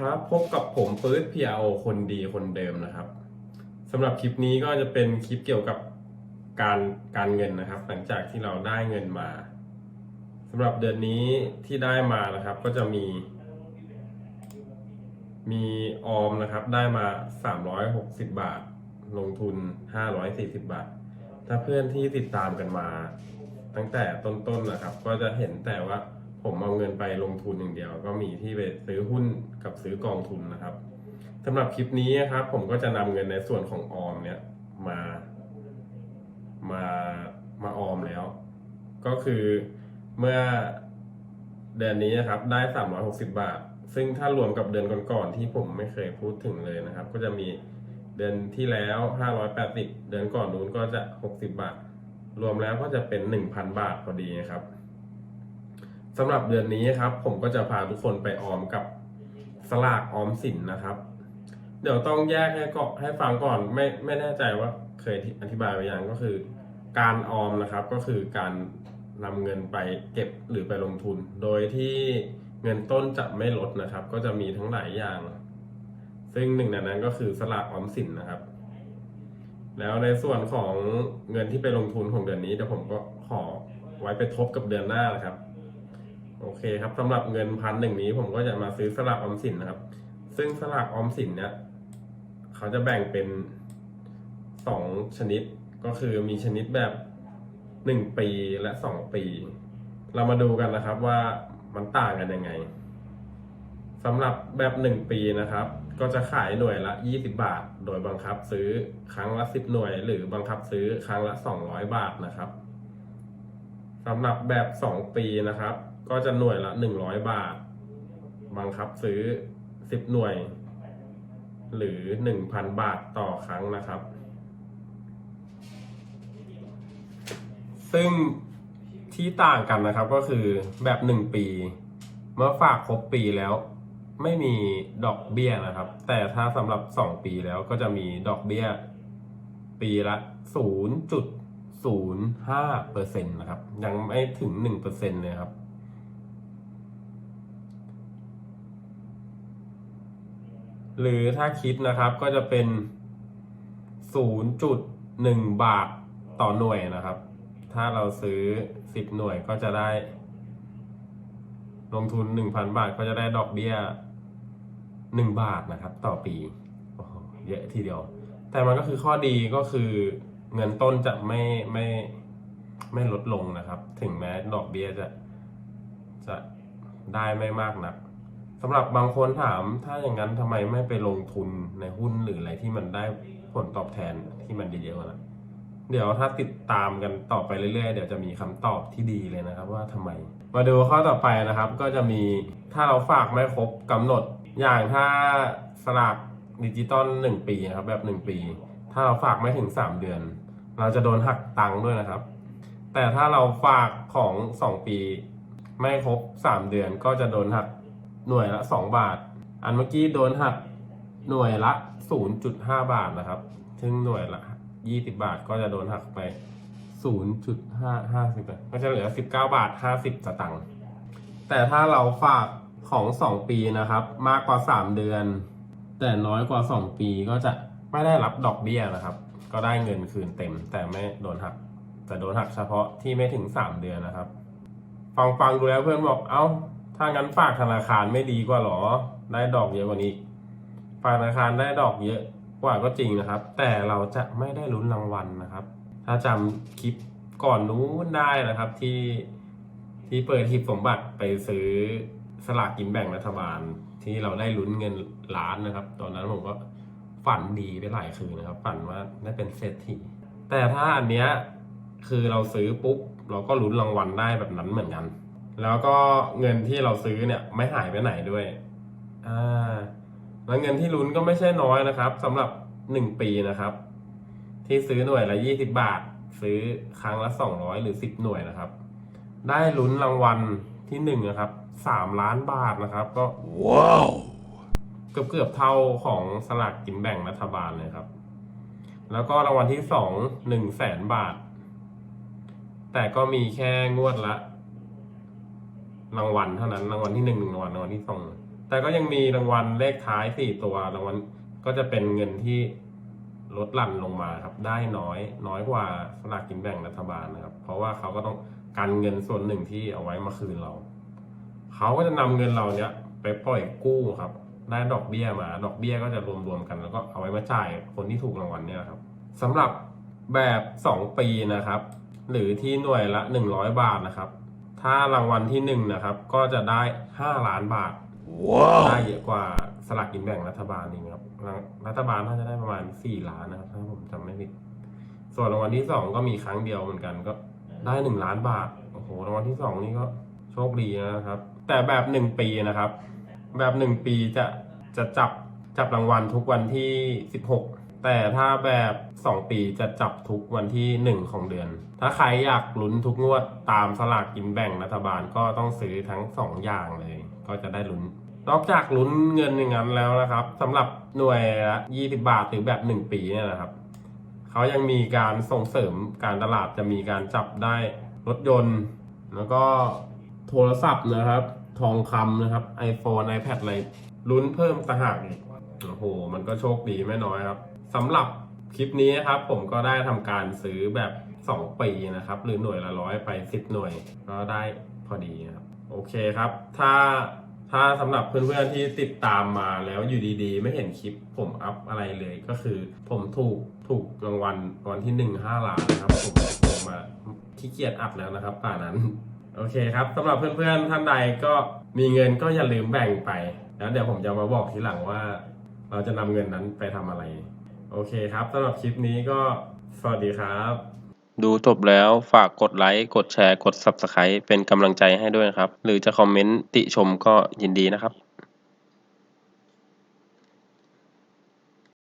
ครับ พบกับผมปื๊ดพีอคนดีคนเดิมนะครับสำหรับคลิปนี้ก็จะเป็นคลิปเกี่ยวกับการการเงินนะครับ หลังจากที่เราได้เงินมาสำหรับเดือนนี้ที่ได้มานะครับ ก็จะมี มีออมนะครับ ได้มา 360 บาท ลงทุน 540 บาท ถ้าเพื่อนที่ติดตามกันมา ตั้งแต่ต้นๆนะครับ ก็จะเห็นแต่ว่า ผมเอาเงินไปลงทุนอย่างเดียว ก็มีที่ไปซื้อหุ้นกับซื้อกองทุนนะครับสำหรับคลิปนี้นะครับ ผมก็จะนำเงินในส่วนของออมเนี่ยมา มามาออมแล้ว ก็คือเมื่อเดือนนี้นะครับ ได้ 360 บาท ซึ่งถ้ารวมกับเดือนก่อนๆที่ผมไม่เคยพูดถึงเลยนะครับ ก็จะมีเดือนที่แล้ว 580 เดือนก่อนนู้นก็จะ 60 บาท รวมแล้วก็จะเป็น 1,000 บาทพอดีนะครับ สำหรับเดือนนี้ครับ ผมก็จะพาทุกคนไปออมกับสลากออมสินนะครับ เดี๋ยวต้องแยกให้ก็ให้ฟังก่อนไม่ไม่แน่ใจว่าเคยอธิบายไปยังก็คือ การออมนะครับก็คือการนำเงินไปเก็บหรือไปลงทุน โดยที่เงินต้นจะไม่ลดนะครับ ก็จะมีทั้งหลายอย่าง ซึ่งหนึ่งในนั้นก็คือสลากออมสินนะครับ แล้วในส่วนของเงินที่ไปลงทุนของเดือนนี้เดี๋ยวผมก็ขอไว้ไปทบกับเดือนหน้านะครับ โอเคครับสำหรับเงินพันหนึ่งนี้ผมก็จะมาซื้อสลากออมสินนะครับ ซึ่งสลากออมสินเนี่ยเขาจะแบ่งเป็นสองชนิดก็คือมีชนิดแบบหนึ่งปีและสองปี เรามาดูกันนะครับว่ามันต่างกันยังไงสำหรับแบบหนึ่งปีนะครับ ก็จะขายหน่วยละ20บาท โดยบังคับซื้อครั้งละ10หน่วย หรือบังคับซื้อครั้งละ200บาทนะครับสำหรับแบบ2ปีนะครับ ก็จะหน่วยละ100บาท บังคับซื้อ10หน่วย หรือ1,000บาทต่อครั้งนะครับ ซึ่งที่ต่างกันนะครับก็คือแบบหนึ่งปี เมื่อฝากครบปีแล้ว ไม่มีดอกเบี้ยนะครับ แต่ถ้าสำหรับสองปีแล้วก็จะมีดอกเบี้ย ปีละศูนย์จุดศูนย์ห้าเปอร์เซ็นต์นะครับ ยังไม่ถึงหนึ่งเปอร์เซ็นต์เลยครับ หรือถ้าคิดนะครับก็จะเป็น 0.1 บาทต่อหน่วยนะครับ ถ้าเราซื้อ 10 หน่วยก็จะได้ ลงทุน 1,000 บาทก็จะได้ดอกเบี้ย 1 บาทนะครับ ต่อปีเยอะทีเดียว แต่มันก็คือข้อดีก็คือเงินต้นจะไม่ไม่ไม่ลดลงนะครับ ถึงแม้ดอกเบี้ยจะจะได้ไม่มากนัก สำหรับบางคนถามถ้าอย่างนั้นทำไมไม่ไปลงทุนในหุ้นหรืออะไรที่มันได้ผลตอบแทนที่มันเยอะๆกว่านั้นเดี๋ยวถ้าติดตามกันต่อไปเรื่อยๆ เดี๋ยวจะมีคำตอบที่ดีเลยนะครับ ว่าทำไม มาดูข้อต่อไปนะครับ ก็จะมีถ้าเราฝากไม่ครบกำหนด อย่างถ้าสลากดิจิตอลหนึ่งปีนะครับแบบหนึ่งปี ถ้าเราฝากไม่ถึงสามเดือน เราจะโดนหักตังค์ด้วยนะครับ แต่ถ้าเราฝากของสองปี ไม่ครบสามเดือนก็จะโดนหัก หน่วยละสองบาท อันเมื่อกี้โดนหักหน่วยละศูนย์จุดห้าบาทนะครับ ซึ่งหน่วยละยี่สิบาทก็จะโดนหักไปศูนย์จุดห้าห้าสิบก็จะเหลือสิบเก้าบาทห้าสิบสตังค์ แต่ถ้าเราฝากของสองปีนะครับ มากกว่าสามเดือน แต่น้อยกว่าสองปีก็จะไม่ได้รับดอกเบี้ยนะครับ ก็ได้เงินคืนเต็ม แต่ไม่โดนหัก แต่โดนหักเฉพาะที่ไม่ถึงสามเดือนนะครับ ฟังฟังดูแล้วเพื่อนบอก เอา้า ถ้างั้นฝากธนาคารไม่ดีกว่าหรอ ได้ดอกเยอะกว่านี้ ฝากธนาคารได้ดอกเยอะกว่าก็จริงนะครับ แต่เราจะไม่ได้ลุ้นรางวัลนะครับ ถ้าจำคลิปก่อนนู้นได้นะครับ ที่ที่เปิดทิปสมบัติไปซื้อสลากกินแบ่งรัฐบาล ที่เราได้ลุ้นเงินล้านนะครับ ตอนนั้นผมก็ฝันดีไปหลายคืนนะครับ ฝันว่าได้เป็นเศรษฐีแต่ถ้าอันเนี้ยคือเราซื้อปุ๊บเราก็ลุ้นรางวัลได้แบบนั้นเหมือนกัน แล้วก็เงินที่เราซื้อเนี่ยไม่หายไปไหนด้วยอ่าแล้วเงินที่ลุ้นก็ไม่ใช่น้อยนะครับสำหรับหนึ่งปีนะครับ ที่ซื้อหน่วยละยี่สิบาท ซื้อครั้งละสองร้อยหรือสิบหน่วยนะครับ ได้ลุ้นรางวัลที่หนึ่งนะครับสามล้านบาทนะครับ ก็ว้าวเกือบเกือบๆเท่าของสลากกินแบ่งรัฐบาลเลยครับ แล้วก็รางวัลที่สองหนึ่งแสนบาท แต่ก็มีแค่งวดละ รางวัลเท่านั้นรางวัลที่หนึ่งหนึ่งรางวัลรางวัลที่สองแต่ก็ยังมีรางวัลเลขท้ายสี่ตัวรางวัลก็จะเป็นเงินที่ลดหลั่นลงมาครับ ได้น้อย น้อยกว่าสลากกินแบ่งรัฐบาลนะครับ เพราะว่าเขาก็ต้องการเงินส่วนหนึ่งที่เอาไว้มาคืนเรา เขาก็จะนำเงินเราเนี้ยไปปล่อยกู้ครับได้ดอกเบี้ยมา ดอกเบี้ยก็จะรวมๆกัน แล้วก็เอาไว้มาจ่ายคนที่ถูกรางวัลเนี่ยครับสำหรับแบบ 2 ปีนะครับ หรือที่หน่วยละ 100 บาทนะครับ ถ้ารางวัลที่1นะครับ ก็จะได้5ล้านบาทได้เยอะกว่าสลากกินแบ่งรัฐบาลนี่ครับ รัรัฐบาลน่าจะได้ประมาณ4ล้านนะครับ ถ้าผมจำไม่ผิด ส่วนรางวัลที่2ก็มีครั้งเดียวเหมือนกันก็ได้1ล้านบาท โอ้โห รางวัลที่2นี่ก็โชคดีนะครับ แต่แบบ1ปีนะครับ แบบ1ปีจะจะจับจับรางวัลทุกวันที่16 แต่ถ้าแบบ 2 ปีจะจับทุกวันที่ 1 ของเดือน ถ้าใครอยากลุ้นทุกงวดตามสลากกินแบ่งรัฐบาลก็ต้องซื้อทั้ง 2 อย่างเลย ก็จะได้ลุ้น นอกจากลุ้นเงินอย่างนั้นแล้วนะครับสำหรับหน่วยละ20 บาทหรือแบบ 1 ปีเนี่ยนะครับเขายังมีการส่งเสริมการตลาดจะมีการจับได้รถยนต์ แล้วก็โทรศัพท์นะครับ ทองคำนะครับ iPhone iPad อะไรลุ้นเพิ่มต่างหากอีกโอ้โห มันก็โชคดีไม่น้อยครับ สำหรับคลิปนี้นะครับ ผมก็ได้ทำการซื้อแบบ 2 ปีนะครับ หรือหน่วยละร้อยไป 10 หน่วย ก็ได้พอดีนะครับ โอเคครับ ถ้าถ้าสำหรับเพื่อนๆที่ติดตามมาแล้วอยู่ดีๆ ไม่เห็นคลิปผมอัพอะไรเลยก็คือ ผมถูกถูกรางวัลวันที่หนึ่งห้าล้านนะครับ ผมผมมาขี้เกียจอัพแล้วนะครับป่านั้น โอเคครับสำหรับเพื่อนๆท่านใดก็มีเงินก็อย่าลืมแบ่งไป แล้วเดี๋ยวผมจะมาบอกทีหลังว่า เราจะนำเงินนั้นไปทำอะไร โอเคครับสำหรับคลิปนี้ก็สวัสดีครับ ดูจบแล้วฝากกดไลค์กดแชร์กด Subscribe เป็นกำลังใจให้ด้วยนะครับ หรือจะคอมเมนต์ติชมก็ยินดีนะครับ